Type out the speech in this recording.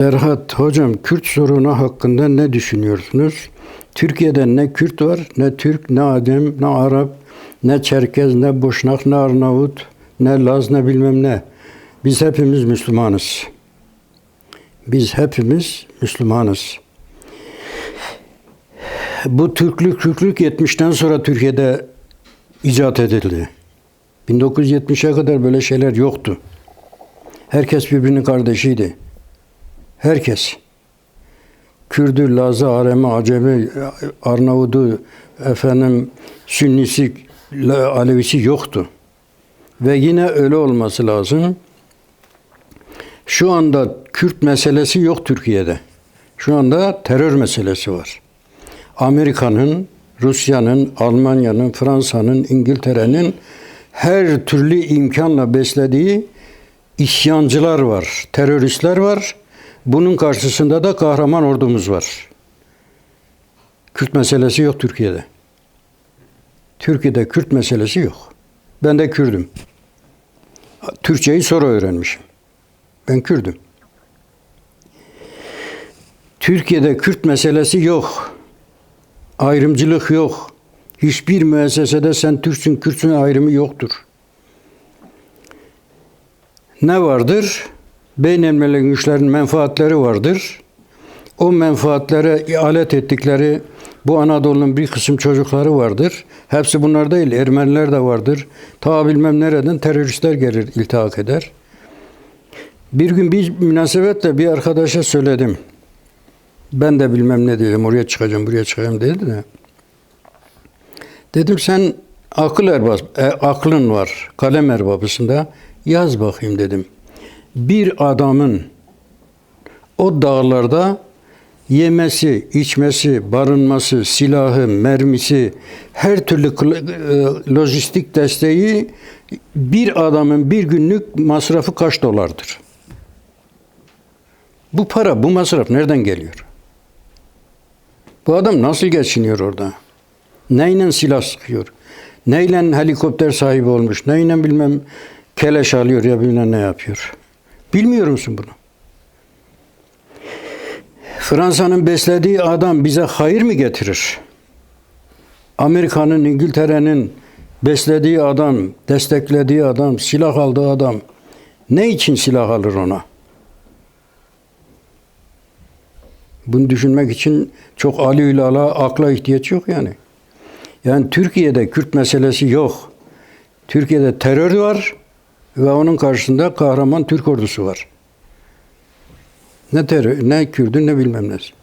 Erhat hocam Kürt sorunu hakkında ne düşünüyorsunuz? Türkiye'de ne Kürt var, ne Türk, ne Adem, ne Arap, ne Çerkez, ne Boşnak, ne Arnavut, ne Laz, ne bilmem ne. Biz hepimiz Müslümanız. Biz hepimiz Müslümanız. Bu Türklük, Kürtlük 70'ten sonra Türkiye'de icat edildi. 1970'e kadar böyle şeyler yoktu. Herkes birbirinin kardeşiydi. Herkes. Kürdü, Lazı, Aremi, Acemi, Arnavudu, efendim Sünnisi, Alevisi yoktu. Ve yine öyle olması lazım. Şu anda Kürt meselesi yok Türkiye'de. Şu anda terör meselesi var. Amerika'nın, Rusya'nın, Almanya'nın, Fransa'nın, İngiltere'nin her türlü imkanla beslediği isyancılar var, teröristler var. Bunun karşısında da kahraman ordumuz var. Kürt meselesi yok Türkiye'de. Türkiye'de Kürt meselesi yok. Ben de Kürdüm. Türkçeyi sonra öğrenmişim. Ben Kürdüm. Türkiye'de Kürt meselesi yok. Ayrımcılık yok. Hiçbir müessesede sen Türksün, Kürtsün ayrımı yoktur. Ne vardır? Beynelmilek güçlerin menfaatleri vardır. O menfaatlere alet ettikleri bu Anadolu'nun bir kısım çocukları vardır. Hepsi bunlar değil, Ermeniler de vardır. Ta bilmem nereden teröristler gelir, iltihak eder. Bir gün bir münasebetle bir arkadaşa söyledim. Ben de bilmem ne dedim, oraya çıkacağım, buraya çıkacağım dedi de. Dedim sen akıl erbabı, e, aklın var kalem erbabısında yaz bakayım dedim. Bir adamın o dağlarda yemesi, içmesi, barınması, silahı, mermisi, her türlü e, lojistik desteği bir adamın bir günlük masrafı kaç dolardır? Bu para, bu masraf nereden geliyor? Bu adam nasıl geçiniyor orada? Neyle silah sıkıyor? Neyle helikopter sahibi olmuş? Neyle bilmem keleş alıyor ya bilmem ne yapıyor? Bilmiyor musun bunu? Fransa'nın beslediği adam bize hayır mı getirir? Amerika'nın, İngiltere'nin beslediği adam, desteklediği adam, silah aldığı adam ne için silah alır ona? Bunu düşünmek için çok ali ilala akla ihtiyaç yok yani. Yani Türkiye'de Kürt meselesi yok. Türkiye'de terör var ve onun karşısında kahraman Türk ordusu var. Ne terör, ne Kürdü ne bilmem nesi.